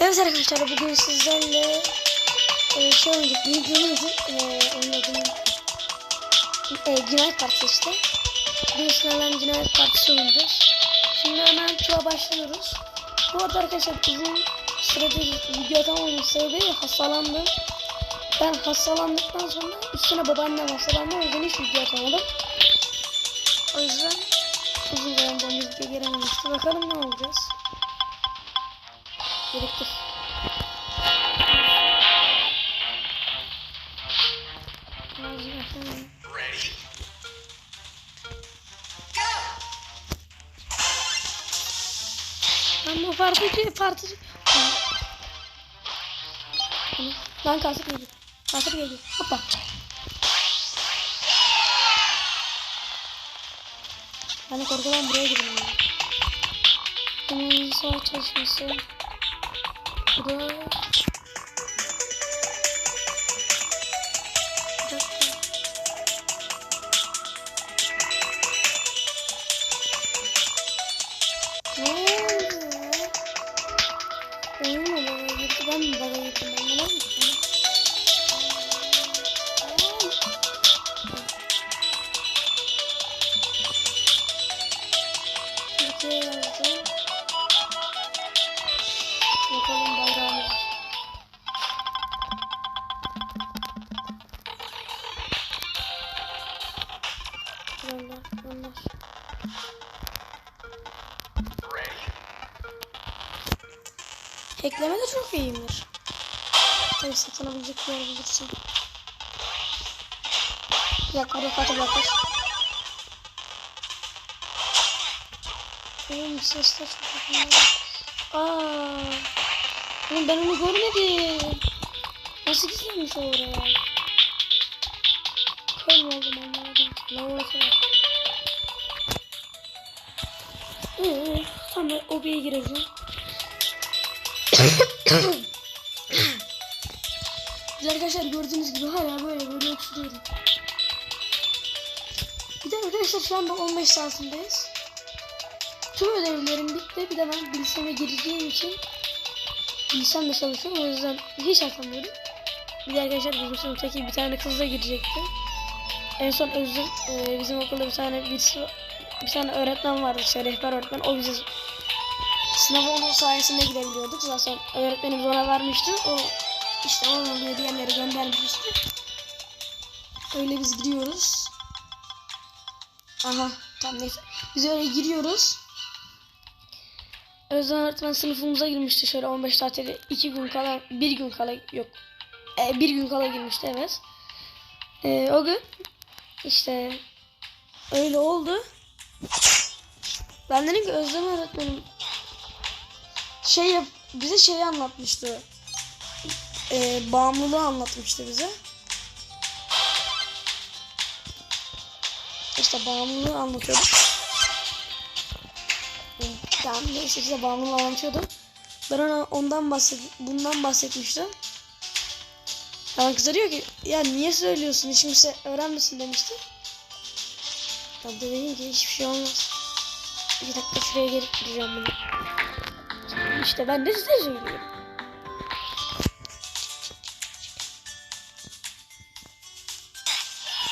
Evet arkadaşlar bugün sizlerle e, şey oynayacak. Videomuzun e, oynadığım e, cinayet partisi işte. Bugün sınavların cinayet partisi oynayacağız. Şimdi hemen çoğa başlıyoruz. Bu arada arkadaşlar uzun süredir video atamamanın sebebi hastalandım. Ben hastalandıktan sonra üstüne babaannem hastalandı. O yüzden hiç video atamadım. O yüzden uzun zamandan video gelememişti. Bakalım ne olacağız. Biriktir. Ama partici partici. Lan kasık geliyor. Kasık geliyor. Hoppa. Ben de korkudan buraya girdim. Bunun sağ çalışması. Bu Bakalım bayrağımız. Krallar, krallar. Ekleme de çok iyiymiş. Tabii satınabilecek bir yer bulursun. Dur kaç yaklaş. Oğlum sesler çok yakın. Aaa. Oğlum ben onu görmedim. Nasıl gizlenmiş o oraya? Kör oldum anlamadım. Ne olursa var. Ee, tamam obeye gireceğim. Arkadaşlar gördüğünüz gibi hala böyle böyle öksürüyorum. Bir de arkadaşlar şu anda 15 saatindeyiz. Tüm ödevlerim bitti. Bir de ben bilgisayara gireceğim için bilgisayarda çalışıyorum. O yüzden hiç atamıyorum. Bir de arkadaşlar bizim sınıftaki bir tane kız da girecekti. En son Özür e, bizim okulda bir tane birisi, bir tane öğretmen vardı işte rehber öğretmen. O bize Sınava onun sayesinde girebiliyorduk. Zaten öğretmenimiz ona vermişti. O işte onun oluyor diğerleri göndermişti. Öyle biz giriyoruz. Aha tamam neyse. Biz öyle giriyoruz. Özden öğretmen sınıfımıza girmişti şöyle 15 tatile 2 gün kala bir gün kala yok. E, bir gün kala girmişti evet. E, o gün işte öyle oldu. Ben dedim ki Özlem öğretmenim şey yap, bize şeyi anlatmıştı. Ee, bağımlılığı anlatmıştı bize. İşte bağımlılığı anlatıyordu. Tamam neyse işte bağımlılığı anlatıyordu. Ben ona ondan bahset, bundan bahsetmiştim. Ama kız da diyor ki ya niye söylüyorsun hiç kimse öğrenmesin demişti. Ben de dedim ki hiçbir şey olmaz. Bir dakika şuraya gelip gireceğim bunu. İşte ben de size söylüyorum.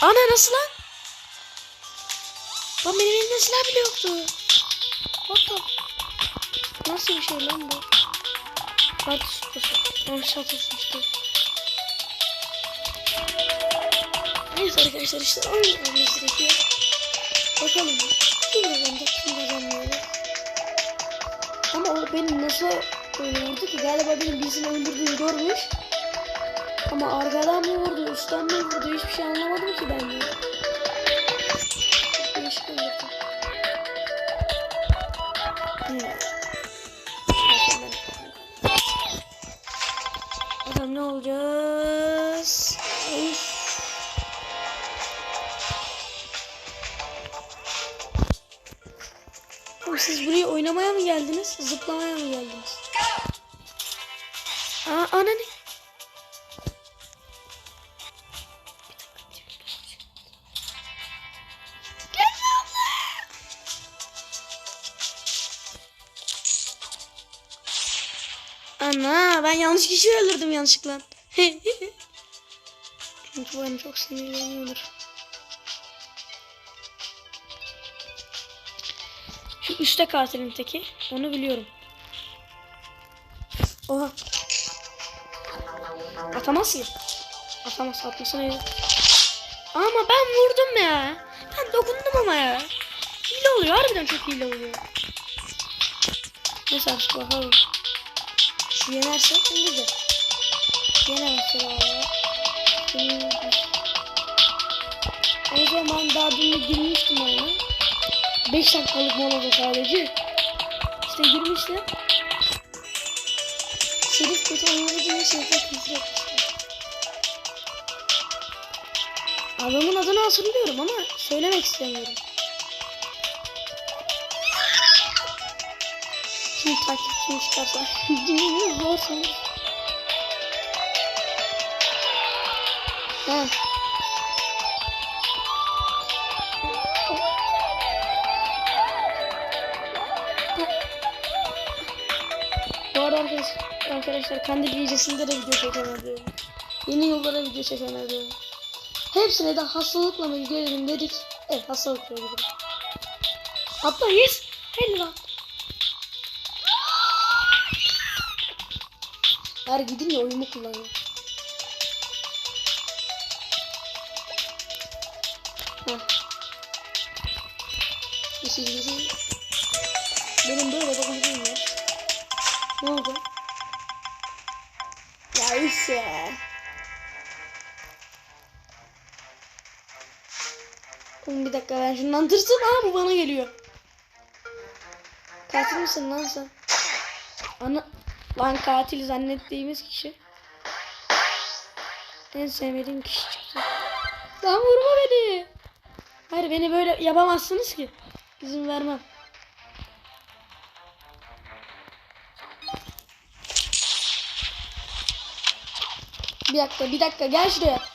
Ana nasıl lan? Lan benim elimde silah bile yoktu. What the? Nasıl bir şey lan bu? Hadi sütüsü. Ben şatılsın işte. Neyse arkadaşlar işte oynamamız gerekiyor. Bakalım. Kim kazanacak kim kazanmıyor. Ama o beni nasıl vurdu ki galiba benim birisini öldürdüğünü görmüş. Ama arkadan mı vurdu, üstten mi vurdu hiçbir şey anlamadım ki ben. Çok değişik. Ne olacağız? Oğlum siz buraya oynamaya mı geldiniz? Zıplamaya mı geldiniz? Aa ana ne? Ha. Ben yanlış kişiyi öldürdüm yanlışlıkla. Çünkü bu beni çok sinirleniyordur. Şu üstte katilin teki. Onu biliyorum. Oha. Atamaz ki. Atamaz. Atmasına yok. Ama ben vurdum ya. Ben dokundum ama ya. Hile oluyor. Harbiden çok hile oluyor. Neyse artık bakalım. Şu yenerse şimdi de. Yenemezse valla. O zaman daha dün girmiştim oyuna. 5 dakikalık molada sadece. İşte girmiştim. Şerif kötü oynadı diye şerife küfür. Adamın adını hatırlıyorum ama söylemek istemiyorum. Şimdi takipçimi çıkarsa. Dinlemiyor zor sanırım. Arkadaşlar, Kandil gecesinde de video çekemedim. Yeni yıllara video çekemedim. Hepsine de hastalıkla mı gidelim dedik. Evet hastalıkla gidelim. Hatta yes. Her gidin ya oyumu kullanıyor. Benim böyle bakımcıyım var. Ne oldu? Ya işte. Oğlum bir dakika ben şundan tırsın. Aa bu bana geliyor. Katil misin lan sen? Ana... Lan katil zannettiğimiz kişi. En sevmediğim kişi çıktı. Lan vurma beni. Hayır beni böyle yapamazsınız ki. İzin vermem. Bir dakika bir dakika gel şuraya.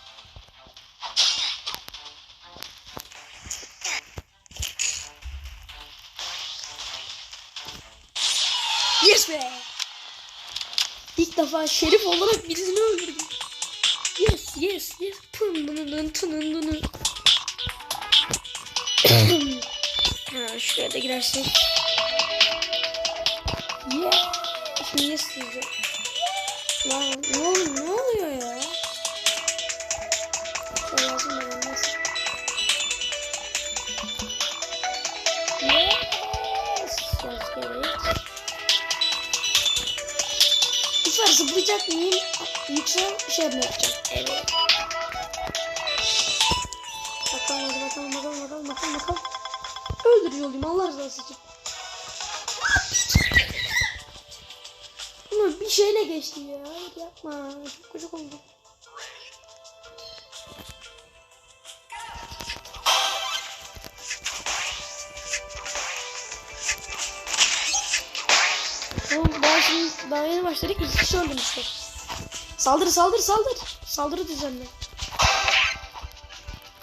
İlk defa şerif olarak birisini öldürdüm. Yes yes yes. Pın dın tının dını. ha, şuraya da girersek. Yeah. Şimdi yes diyeceğim. Lan ne, ol- ne oluyor ya? Şey yazdım ben Sefer zıplayacak mıyım? Yoksa şey mi yapacağım? Evet. Bakalım hadi bakalım bakalım bakalım bakalım bakalım. Öldürücü olayım Allah rızası için. Ama bir şeyle geçti ya. Yapma. Çok gıcık oldum. Daha yeni başladık. İki kişi öldürmüşler. Saldır saldır saldır. Saldırı düzenle.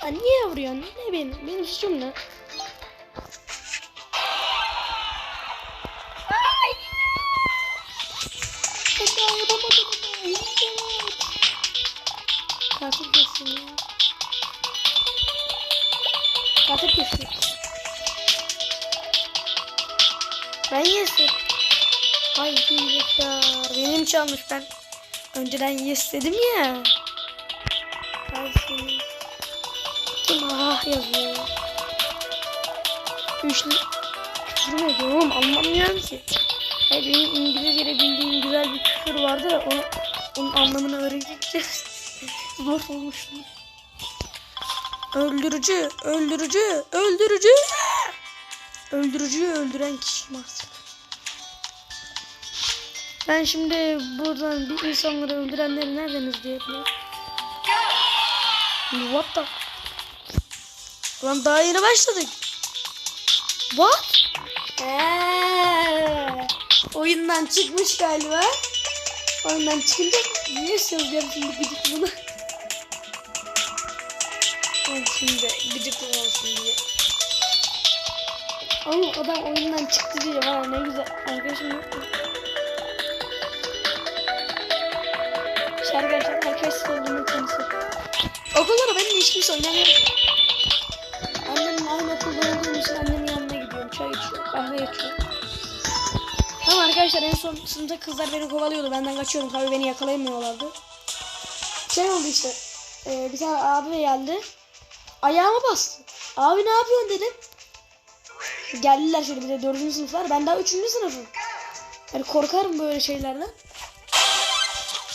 Ya niye vuruyorsun? Ne benim? Benim suçum ne? Katil kesin ya. Katil kesin. Ben yesin. Ay hilekar. Benim çalmış ben. Önceden yes dedim ya. Kim ah yazıyor. Üçlü. Küfür mü ediyorum anlamıyorum ki. Hayır benim İngilizce'de bildiğim güzel bir küfür vardı da onu, onun anlamını öğrenecekçe zor olmuştu. Öldürücü, öldürücü, öldürücü. Öldürücüyü öldüren kişiyim artık. Ben şimdi buradan bir insanları öldürenleri nereden izleyebilirim? What the? Lan daha yeni başladık. What? Eee, oyundan çıkmış galiba. Oyundan çıkınca niye söyleyeceğim şimdi gıcıklığına? Ben şimdi gıcıklığım olsun diye. Oğlum adam oyundan çıktı diye var ne güzel. Arkadaşım yok? Fest olduğumu konusu. Okulda benim hiç kimse oynamıyor. Annemle aynı okulda olduğum için annemin yanına gidiyorum. Çay içiyor, kahve içiyor. Tamam arkadaşlar en son sınıfta kızlar beni kovalıyordu. Benden kaçıyordum. Tabii beni yakalayamıyorlardı. Şey oldu işte. e, bir tane abi geldi. Ayağıma bastı. Abi ne yapıyorsun dedim. Geldiler şöyle bir de dördüncü sınıflar. Ben daha üçüncü sınıfım. Yani korkarım böyle şeylerden.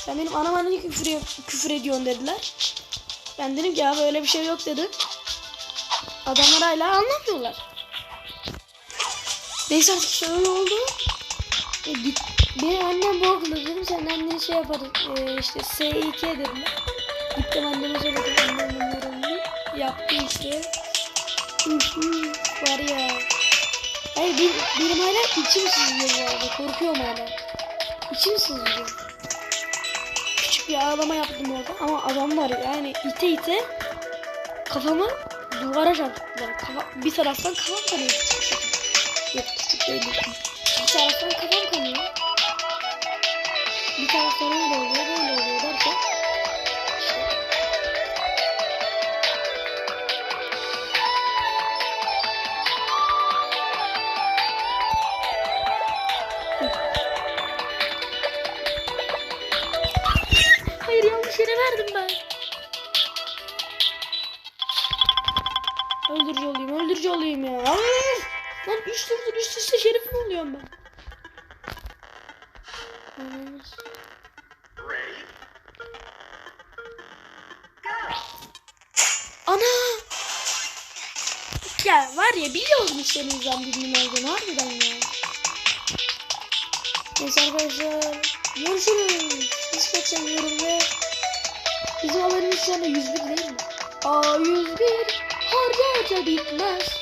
Sen benim anama niye küfür, küfür ediyorsun dediler. Ben dedim ki abi öyle bir şey yok dedim. Adamlar hala anlamıyorlar. Neyse artık şöyle oldu. E, benim annem bu okulda dedim sen annen şey yaparız. E, işte S2 dediler. Gittim anneme söyledim annem numaramı. Yaptı işte. Var ya. Hayır bir, benim hala içim sızlıyor bu arada. Korkuyorum hala. İçim sızlıyor. Bir ağlama yaptım orada ama adamlar yani ite ite kafamı duvara çarptılar. Kafa, bir taraftan kafam kanıyor. Yok küçük değil. Bir taraftan kafam kanıyor. Bir taraftan öyle oluyor böyle oluyor derken üç turdur üst üste şerif mi oluyorum ben? Ana! Ya var ya biliyordum işlerinizden birinin olduğunu harbiden ya. Neyse arkadaşlar görüşürüz. Biz seviyorum ve bizim haberimiz anda 101 değil mi? Aa 101 harca harca bitmez.